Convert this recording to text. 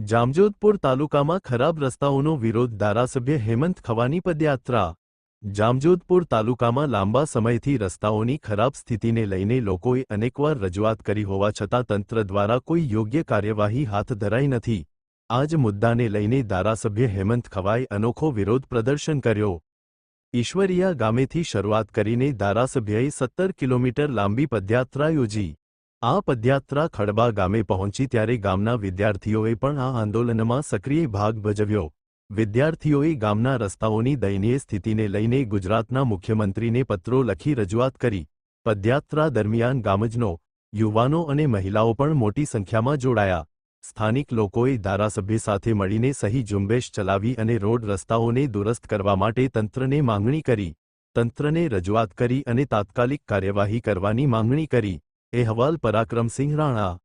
જામજોધપુર તાલુકામાં ખરાબ રસ્તાઓનો વિરોધ ધારાસભ્ય હેમંત ખવાની પદયાત્રા. જામજોધપુર તાલુકામાં લાંબા સમયથી રસ્તાઓની ખરાબ સ્થિતિને લઈને લોકોએ અનેકવાર રજૂઆત કરી હોવા છતાં તંત્ર દ્વારા કોઈ યોગ્ય કાર્યવાહી હાથ ધરાઈ નથી. આ જ મુદ્દાને લઈને ધારાસભ્ય હેમંત ખવાએ અનોખો વિરોધ પ્રદર્શન કર્યો. ઈશ્વરિયા ગામેથી શરૂઆત કરીને ધારાસભ્યએ સત્તર કિલોમીટર લાંબી પદયાત્રા યોજી. આ પદયાત્રા ખડબા ગામે પહોંચી ત્યારે ગામના વિદ્યાર્થીઓએ પણ આ આંદોલનમાં સક્રિય ભાગ ભજવ્યો. વિદ્યાર્થીઓએ ગામના રસ્તાઓની દયનીય સ્થિતિને લઈને ગુજરાતના મુખ્યમંત્રીને પત્રો લખી રજૂઆત કરી. પદયાત્રા દરમિયાન ગામજનો, યુવાનો અને મહિલાઓ પણ મોટી સંખ્યામાં જોડાયા. સ્થાનિક લોકોએ ધારાસભ્ય સાથે મળીને સહી ઝુંબેશ ચલાવી અને રોડ રસ્તાઓને દુરસ્ત કરવા માટે તંત્રને માંગણી કરી. તંત્રને રજૂઆત કરી અને તાત્કાલિક કાર્યવાહી કરવાની માંગણી કરી. અહેવાલ પરાક્રમસિંહ રાણા.